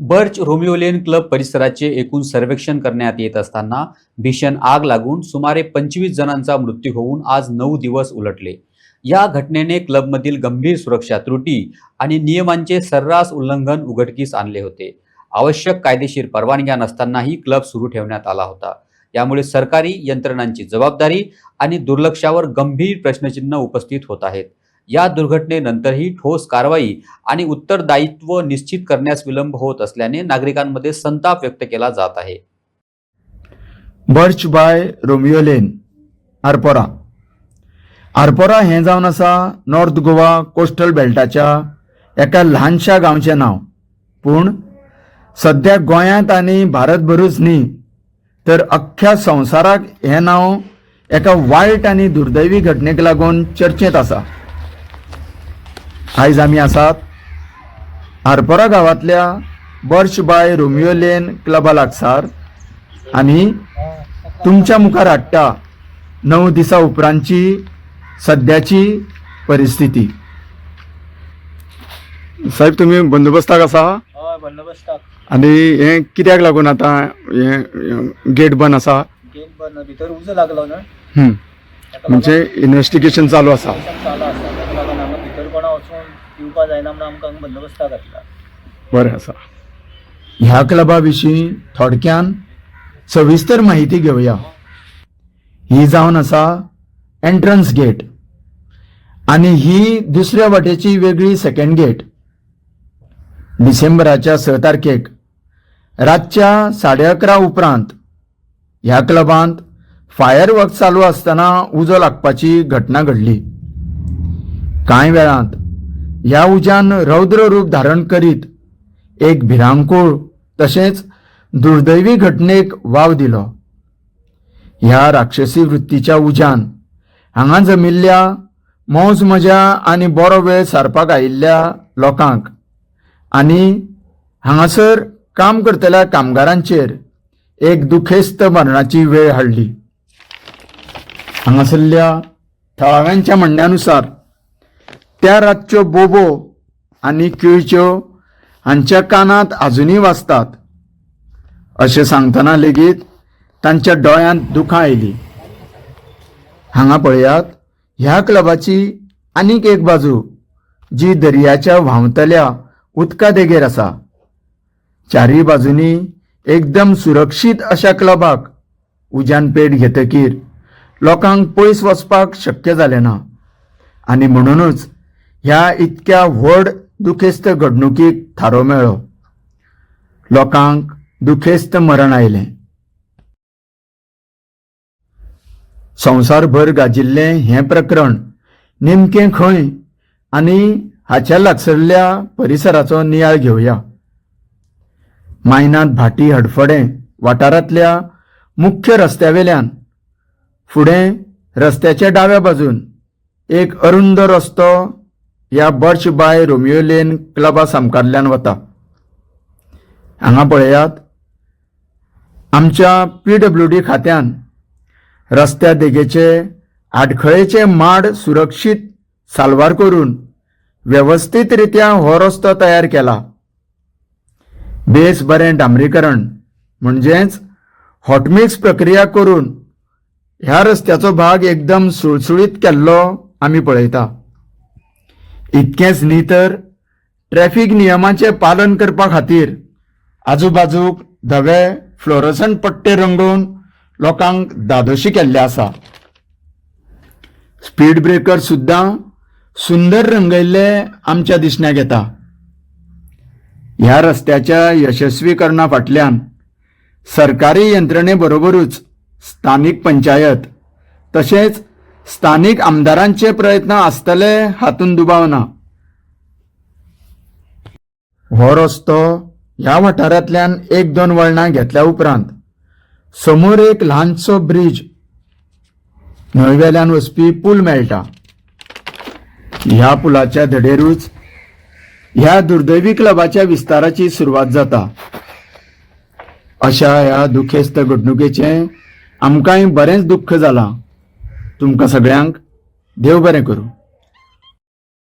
Birch रोमिओलियन club परिसराचे एकूण सर्वेक्षण करण्यात येत असताना भीषण आग लागून सुमारे पंचवीस जणांचा मृत्यू होऊन आज नऊ दिवस उलटले. या घटनेने क्लबमधील गंभीर सुरक्षा त्रुटी आणि नियमांचे सर्रास उल्लंघन उघडकीस आणले होते. आवश्यक कायदेशीर परवानग्या नसतानाही क्लब सुरू ठेवण्यात आला होता. यामुळे सरकारी यंत्रणांची जबाबदारी आणि दुर्लक्षावर गंभीर प्रश्नचिन्ह उपस्थित होत आहेत. या दुर्घटनेनंतरही ठोस कारवाई आणि उत्तरदायित्व निश्चित करण्यास विलंब होत असल्याने नागरिकांमध्ये संताप व्यक्त केला जात आहे. Birch by Romeo Lane Arpora Arpora हें जावन आसा नॉर्थ गोवा कोस्टल बेल्टाच्या एका ल्हानशा गांवचें नांव. पूण सद्या गोंयांत आनी भारतभरूच न्ही तर अख्ख्या संवसाराक हें नांव एका वायट आनी दुर्दैवी घटनेक लागून चर्चेत आसा आयज आमी आसात आरपोरा गांवांतल्या बर्च बाय रोमियो लेन क्लबा लागसार आनी तुमच्या मुखार हाडटा णव दिसां उपरांतची सद्याची परिस्थिती. साहेब तुम्ही बंदोबस्ताक आसा? हय बंदोबस्ताक. आनी हे कित्याक लागून आतां हे गेट बंद आसा? गेट बंद भितर उजो लागलो. ताका म्हणजे इन्व्हेस्टिगेशन चालू आसा लागून चालू आसा ताका लागून हांगा भितर कोणा पिवपा जायना म्हणून आमकां हांगा घातला. बरें आसा ह्या क्लबा विशीं थोडक्यान सविस्तर माहिती घेवया ही जावन आसा एंट्रन्स गेट आनी ही दुसऱ्या वाटेची वेगळी सेकंड गेट डिसेंबराच्या स तारखेक रातच्या साडे अकरा उपरांत ह्या क्लबांत फायर वर्क चालू आसतना उजो लागपाची घटना घडली. कांय वेळांत ह्या उज्यान रौद्र रूप धारण करीत एक भिरांकूळ तशेंच दुर्दैवी घटनेक वाव दिलो. ह्या राक्षसी वृत्तीच्या उज्यान हांगा जमिल्ल्या मौज मजा आनी बरो वेळ सारपाक आयिल्ल्या लोकांक आनी हांगासर काम करतल्या कामगारांचेर एक दुखेस्त मरणाची वेळ हाडली. हांगासरल्या थळाव्यांच्या म्हणण्यानुसार त्या रातच्यो बोबो आनी किळच्यो हांच्या कानांत आजुनी वाजतात. अशें सांगतना लेगीत तांच्या दोळ्यांत दुखां आयलीं. हांगा पळयात ह्या क्लबाची आनीक एक बाजू जी दर्याच्या व्हांवतल्या उदका देगेर आसा. चारी बाजूनी एकदम सुरक्षीत अशा क्लबाक उज्यान पेट घेतकीर लोकांक पयस वचपाक शक्य जालें ना आनी म्हणूनच ह्या इतक्या व्हड दुखेस्त घडणुकीक थारो मेळ्ळो लोकांक दुखेस्त मरण आयलें. संवसारभर गाजिल्लें हें प्रकरण नेमकें खंय आनी हाच्या लागसरल्या परिसराचो नियाळ घेवया मायनात भाटी हडफडें वाठारांतल्या मुख्य रस्त्यावेल्यान फुडें रस्त्याच्या डाव्या बाजून एक अरुंद रस्तो ह्या बर्च बाय रोमियो लेन क्लबा सामकारल्यान वता. हांगा पळयात आमच्या पी डब्ल्यू डी खात्यान रस्त्या देगेचे आडखळेचे माड सुरक्षीत साल्वार करून वेवस्थीत रित्या हो रस्तो तयार केला. बेस बरें डांबरीकरण म्हणजेच हॉटमिक्स प्रक्रिया करून ह्या रस्त्याचो भाग एकदम सुळसुळीत केल्लो आमी पळयता. इतकेंच न्ही तर ट्रॅफिक नियमांचे पालन करपा खातीर आजूबाजूक धवे फ्लोरसंट पट्टे रंगोवन लोकांक दादोशी केल्ले आसा. स्पीड ब्रेकर सुद्दां सुंदर रंगयल्ले आमच्या दिसण्याक येता. ह्या रस्त्याच्या यशस्वीकरणा फाटल्यान सरकारी यंत्रणे बरोबरूच स्थानीक पंचायत तशेंच स्थानीक आमदारांचे प्रयत्न आसतले हातून दुबाव ना हो रस्तो ह्या वाठारांतल्यान एक दोन वळणां घेतल्या उपरांत. समोर एक ल्हानसो ब्रिज. न्हंयवेल्यान वचपी पूल मेळटा. ह्या पुलाच्या धडेरूच ह्या दुर्दैवी क्लबाच्या विस्ताराची सुरवात जाता. अशा ह्या दुखेस्त घडणुकेचें आमकांय बरेंच दुख्ख जालां तुमकां सगळ्यांक देव बरें करूं.